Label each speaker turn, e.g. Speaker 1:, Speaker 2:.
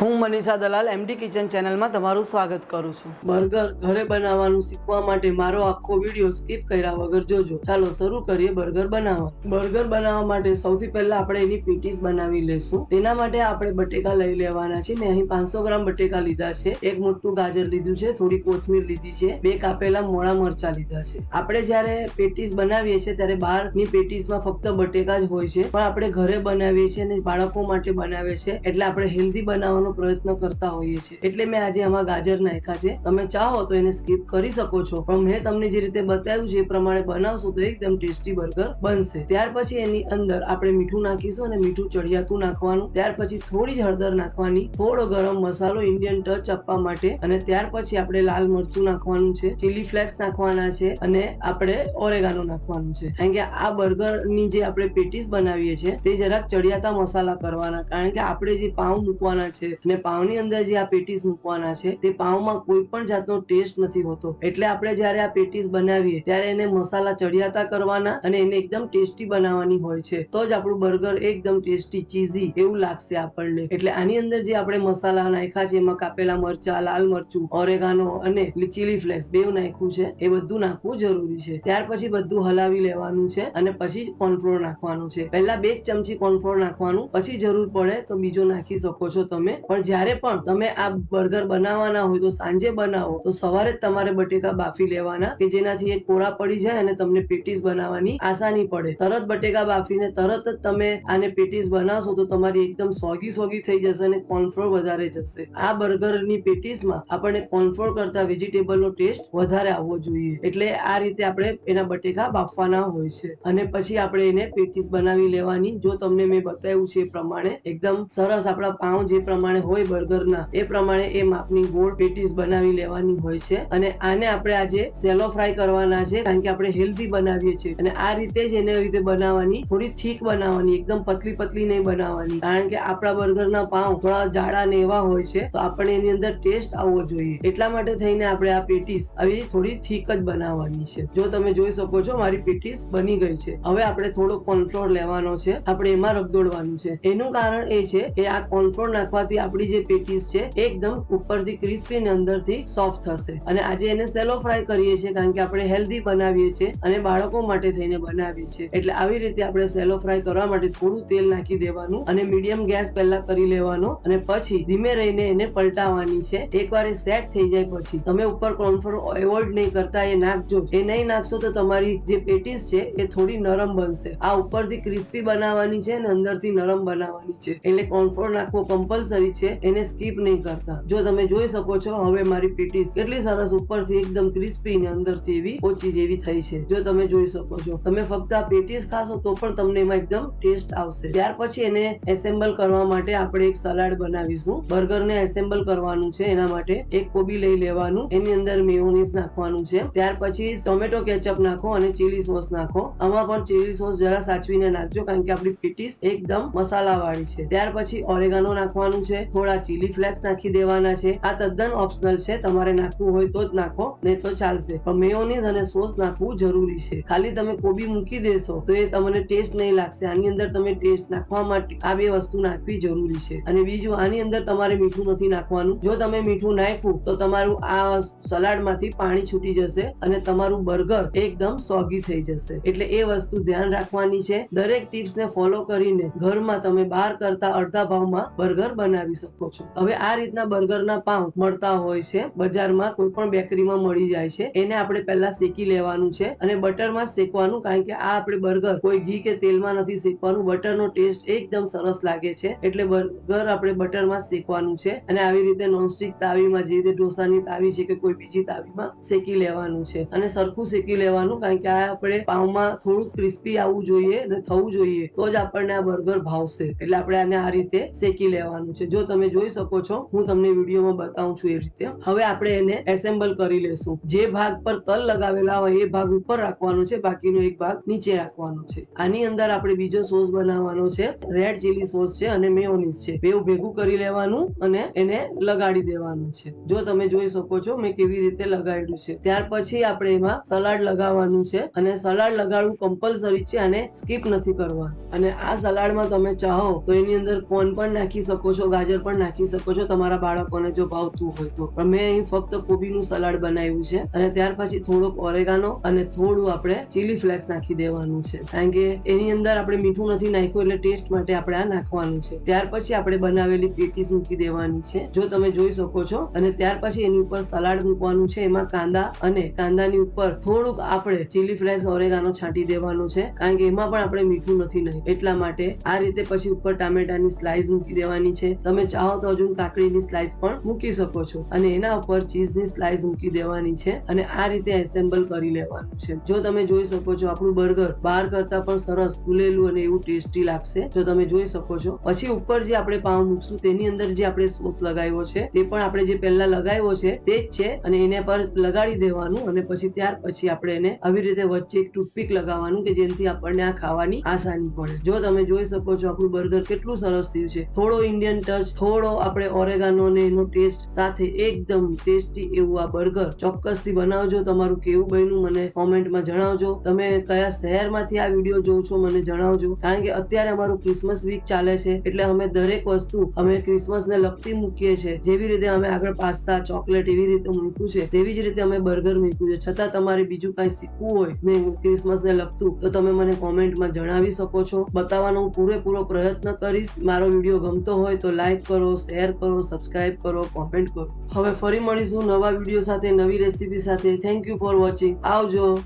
Speaker 1: હું મનીષા દલાલ MD kitchen ચેનલમાં તમારું સ્વાગત કરું છું.
Speaker 2: બર્ગર ઘરે બનાવવાનું શીખવા માટે મારો આખો વીડિયો સ્કીપ કર્યા વગર જોજો. ચાલો શરૂ કરીએ બર્ગર બનાવવા. બર્ગર બનાવવા માટે સૌથી પહેલા આપણે એની પેટીસ બનાવી લેશું તેના માટે આપણે બટેકા લઈ લેવાના છે. મેં અહીં પાંચસો ગ્રામ બટેકા લીધા છે. એક મોટું ગાજર લીધું છે. થોડી કોથમીર લીધી છે. બે કાપેલા મોળા મરચા લીધા છે. આપણે જ્યારે પેટીસ બનાવીએ છીએ ત્યારે બહારની પેટીસમાં ફક્ત બટેકા જ હોય છે. પણ આપણે ઘરે બનાવીએ છીએ અને બાળકો માટે બનાવે છે. એટલે આપણે હેલ્ધી બનાવવાનો પ્રયત્ન કરતા હોઈએ છીએ. એટલે મેં આજે આમાં ગાજર નાખ્યા છે. તમે ચાહો તો એને સ્કીપ કરી શકો છો. પણ મેં તમને જે રીતે બતાવ્યું છે એ પ્રમાણે બનાવશો તો એકદમ ટેસ્ટી બર્ગર બનશે. ત્યાર પછી એની અંદર આપણે મીઠું નાખીશું અને મીઠું ચડિયાતું નાખવાનું. ત્યાર પછી થોડી જ હળદર નાખવાની. થોડો ગરમ મસાલો ઇન્ડિયન ટચ આપવા માટે. અને ત્યાર પછી આપણે લાલ મરચું નાખવાનું છે. ચીલી ફ્લેક્સ નાખવાના છે. અને આપણે ઓરેગાનો નાખવાનું છે. કારણ કે આ બર્ગરની જે આપણે પેટીસ બનાવીએ છીએ, તે જરાક ચડિયાતા મસાલા કરવાના. કારણ કે આપણે જે પાઉં મૂકવાના છે અને પાઉંની અંદર જે આ પેટીસ મૂકવાના છે, તે પાઉંમાં કોઈ પણ જાતનો ટેસ્ટ નથી હોતો. એટલે આપણે જ્યારે આ પેટીસ બનાવીએ, ત્યારે એને મસાલા ચડિયાતા કરવાના અને એને એકદમ ટેસ્ટી બનાવવાની હોય છે. તો જ આપણું બર્ગર એકદમ ટેસ્ટી, ચીઝી એવું લાગશે આપણને. એટલે આની અંદર જે આપણે મસાલા નાખ્યા છે, એમાં કાપેલા મરચા, લાલ મરચું, ઓરેગાનો અને ચીલી ફ્લેક્સ બે નાખ્યું છે, એ બધું નાખવું જરૂરી છે. ત્યાર પછી બધું હલાવી લેવાનું છે અને પછી કોર્નફ્લોર નાખવાનું છે. પહેલા બે ચમચી કોર્નફ્લોર નાખવાનું. પછી જરૂર પડે તો બીજો નાખી શકો છો તમે. પણ જ્યારે પણ તમે આ બર્ગર બનાવવાના હોય, તો સાંજે બનાવો, તો સવારે તમારે બટેકા બાફી લેવાના, કે જેનાથી એ કોરા પડી જાય અને તમને પેટીસ બનાવવાની આસાની પડે. તરત બટેકા બાફીને તરત જ તમે આને પેટીસ બનાવશો, તો તમારી એકદમ સોગી સોગી થઈ જશે અને કોર્નફ્લોર વધારે જશે. આ બર્ગરની પેટીસમાં આપણને કોર્નફ્લોર કરતા વેજીટેબલનો ટેસ્ટ વધારે આવવો જોઈએ. એટલે આ રીતે આપણે એના બટેકા બાફવાના હોય છે. અને પછી આપણે એને પેટીસ બનાવી લેવાની. જો તમને મેં બતાવ્યું છે એ પ્રમાણે, એકદમ સરસ આપણા પાઉં જે પ્રમાણે હોય બર્ગરના. એ પ્રમાણે એ માપની ગોળ પેટીસ બનાવી લેવાની હોય છે અને આને આપણે આજે સેલો ફ્રાય કરવાના છે કારણ કે આપણે હેલ્ધી બનાવીએ છીએ. અને આ રીતે જ એને રીતે બનાવવાની, થોડી થીક બનાવવાની, એકદમ પતલી પતલી નહીં બનાવવાની. કારણ કે આપણા બર્ગરના પાઉં થોડા જાડા ને એવા હોય છે, તો આપણે એની અંદર ટેસ્ટ આવવો જોઈએ. એટલા માટે થઈને આપણે આ પેટીસ આવી થોડી થીક જ બનાવવાની છે. જો તમે જોઈ શકો છો, મારી પેટીસ બની ગઈ છે. હવે આપણે થોડો કોર્નફ્લોર લેવાનો છે. આપણે એમાં રગદોડવાનું છે. એનું કારણ એ છે કે આ કોર્નફ્લોર નાખવાથી આપણી જે પેટીસ છે એકદમ ઉપરથી ક્રિસ્પી અને અંદરથી સોફ્ટ થશે. અને આજે એને સેલો ફ્રાય કરીએ છીએ, કારણ કે આપણે હેલ્ધી બનાવીએ છીએ અને બાળકો માટે થઈને બનાવીએ છીએ. એટલે આવી રીતે આપણે સેલો ફ્રાય કરવા માટે થોડું તેલ નાખી દેવાનું અને મીડિયમ ગેસ પહેલા કરી લેવાનો અને પછી ધીમે રહીને એને પલટાવવાની છે. એકવાર એ સેટ થઈ જાય પછી. તમે ઉપર કોર્નફ્લોર એવોઇડ નહીં કરતા, એ નાખજો. એ નહીં નાખશો તો તમારી જે પેટીસ છે, એ થોડી નરમ બનશે. આ ઉપરથી ક્રિસ્પી બનાવવાની છે અને અંદરથી નરમ બનાવવાની છે. એટલે કોર્નફ્લોર નાખવો કમ્પલસરી છે, એને સ્કીપ નહીં કરતા. જો તમે જોઈ શકો છો, હવે મારી પેટીસ કેટલી સરસ ઉપરથી એકદમ ક્રિસ્પી ને અંદરથી એવી ઓછી જેવી થઈ છે. જો તમે જોઈ શકો છો, તમે ફક્ત આ પેટીસ ખાશો તો પણ તમને એમાં એકદમ ટેસ્ટ આવશે. ત્યાર પછી એને એસેમ્બલ કરવા માટે આપણે એક સલાડ બનાવીશું. બર્ગરને એસેમ્બલ કરવાનું છે, એના માટે એક કોબી લઈ લેવાનું. એની અંદર મેયોનીઝ નાખવાનું છે. ત્યાર પછી ટોમેટો કેચઅપ નાખો અને ચીલી સોસ નાખો. આમાં પણ ચીલી સોસ જરા સાચવીને નાખજો, કારણ કે આપણી પેટીસ એકદમ મસાલા વાળી છે. ત્યાર પછી ઓરેગાનો નાખવાનું છે. થોડા ચીલી ફ્લેક્સ નાખી દેવાના છે. આ તદ્દન ઓપ્શનલ છે. તમારે નાખવું હોય તો જ નાખો, નહીં તો ચાલશે. પણ મેયોનીઝ અને સોસ નાખવું જરૂરી છે. ખાલી તમે કોબી મૂકી દેશો, તો એ તમને ટેસ્ટ નહીં લાગશે. આની અંદર તમે ટેસ્ટ નાખવા માટે આ બે વસ્તુ નાખવી જરૂરી છે. અને બીજું, આની અંદર તમારે મીઠું નથી નાખવાનું. જો તમે મીઠું નાખ્યું, તો તમારું આ સલાડમાંથી પાણી છૂટી જશે અને તમારું બર્ગર એકદમ સોગી થઈ જશે. એટલે એ વસ્તુ ધ્યાન રાખવાની છે. દરેક ટિપ્સને ફોલો કરીને ઘરમાં તમે બહાર કરતા અડધા ભાવમાં બર્ગર બનાવી શકો છો. હવે આ રીતના બર્ગરના પાઉં મળતા હોય છે. બજારમાં કોઈ પણ બેકરીમાં મળી જાય છે. એને આપણે પહેલા શેકી લેવાનું છે અને બટરમાં શેકવાનું, કારણ કે આ આપણે બર્ગર કોઈ ઘી કે તેલમાં નથી શેકવાનું. બટરનો ટેસ્ટ એકદમ સરસ લાગે છે. એટલે બર્ગર આપણે બટરમાં શેકવાનું છે અને આવી રીતે નોનસ્ટિક તાવીમાં, જે રીતે ઢોસાની તાવી છે કે કોઈ બીજી તાવીમાં શેકી લેવાનું છે. અને સરખું શેકી લેવાનું, કારણ કે આ આપણે પાઉમાં થોડું ક્રિસ્પી આવવું જોઈએ અને થવું જોઈએ, તો જ આપણને આ બર્ગર ભાવશે. એટલે આપણે આને આ રીતે શેકી લેવાનું છે. જો તમે જોઈ શકો છો. હું તમને વિડીયોમાં બતાવું છું એ રીતે. હવે આપણે એને એસેમ્બલ કરી લેશું. જે ભાગ પર તલ લગાવેલા હોય એ ભાગ ઉપર રાખવાનો છે. બાકીનો એક ભાગ નીચે રાખવાનો છે. આની અંદર આપણે બીજો સોસ બનાવવાનો છે. રેડ ચીલી સોસ છે અને મેયોનીઝ છે. બે ભેગું કરી લેવાનું અને એને લગાડી દેવાનું છે. જો તમે જોઈ શકો છો મેં કેવી રીતે લગાડ્યું છે. ત્યાર પછી આપણે એમાં સલાડ લગાવવાનું છે અને સલાડ લગાડવું કમ્પલસરી છે અને સ્કીપ નથી કરવા અને આ સલાડમાં તમે ચાહો તો એની અંદર કોર્ન પણ નાખી શકો છો, ગાજર ગાજર પણ નાખી શકો છો તમારા બાળકોને જો ભાવતું હોય તો. પણ મેં અહીં ફક્ત કોબીનું સલાડ બનાવ્યું છે અને ત્યાર પછી થોડોક ઓરેગાનો અને થોડું આપણે ચીલી ફ્લેક્સ નાખી દેવાનું છે. કારણ કે એની અંદર આપણે મીઠું નથી નાખ્યું એટલે ટેસ્ટ માટે આપણે આ નાખવાનું છે. ત્યાર પછી આપણે બનાવેલી પેટીસ મૂકી દેવાની છે. જો તમે જોઈ શકો છો અને ત્યાર પછી એની ઉપર સલાડ મૂકવાનું છે. એમાં કાંદા અને કાંદાની ઉપર થોડુંક આપણે ચીલી ફ્લેક્સ, ઓરેગાનો છાંટી દેવાનું છે. કારણ કે એમાં પણ આપણે મીઠું નથી નહીં એટલા માટે આ રીતે પછી ઉપર ટામેટાની સ્લાઇસ મૂકી દેવાની છે. તમે ચાહો તો હજુ કાકડીની સ્લાઇસ પણ મૂકી શકો છો. અને એના ઉપર ચીઝની સ્લાઇસ મૂકી દેવાની છે અને આ રીતે એસેમ્બલ કરી લેવાનું છે. જો તમે જોઈ શકો છો આપણું બર્ગર બહાર કરતા પણ સરસ ફૂલેલું અને એવું ટેસ્ટી લાગશે. જો તમે જોઈ શકો છો, પછી ઉપર જે આપણે પાઉં મૂકશું તેની અંદર જે આપણે સોસ લગાવ્યો છે, તે પણ આપણે જે પહેલા લગાવ્યો છે તે જ છે અને એને પર લગાડી દેવાનું અને પછી ત્યાર પછી આપણે એને આવી રીતે વચ્ચે એક ટૂથપીક લગાવવાનું કે જેનાથી આપણને આ ખાવાની આસાની પડે. જો તમે જોઈ શકો છો આપણું બર્ગર કેટલું સરસ થયું છે. થોડો ઇન્ડિયન ટચ થોડો આપણે ઓરેગાનો ને એનો ટેસ્ટ સાથે એકદમ ટેસ્ટી એવું આ બર્ગર ચોક્કસથી બનાવજો. તમારું કેવું બન્યું મને કોમેન્ટમાં જણાવજો. તમે કયા શહેરમાંથી આ વીડિયો જોવ છો મને જણાવજો. કારણ કે અત્યારે અમારું ક્રિસમસ વીક ચાલે છે, એટલે અમે દરેક વસ્તુ અમે ક્રિસમસને લગતી મૂકીએ છીએ. જેવી રીતે અમે આગળ પાસ્તા, ચોકલેટ એવી રીતે મૂક્યું છે, તેવી જ રીતે અમે બર્ગર મૂક્યું છે. છતાં તમારે બીજું કાંઈ શીખવું હોય ને ક્રિસમસને લગતું, તો તમે મને કોમેન્ટમાં જણાવી શકો છો. બતાવવાનો હું પૂરેપૂરો પ્રયત્ન કરીશ. મારો વીડિયો ગમતો હોય તો લાઈક કરો, શેર કરો, સબસ્ક્રાઇબ કરો, કોમેન્ટ કરો. હવે ફરી મળીશું નવા વીડિયો સાથે, નવી રેસીપી સાથે. થેન્ક યુ ફોર વોચિંગ આવજો.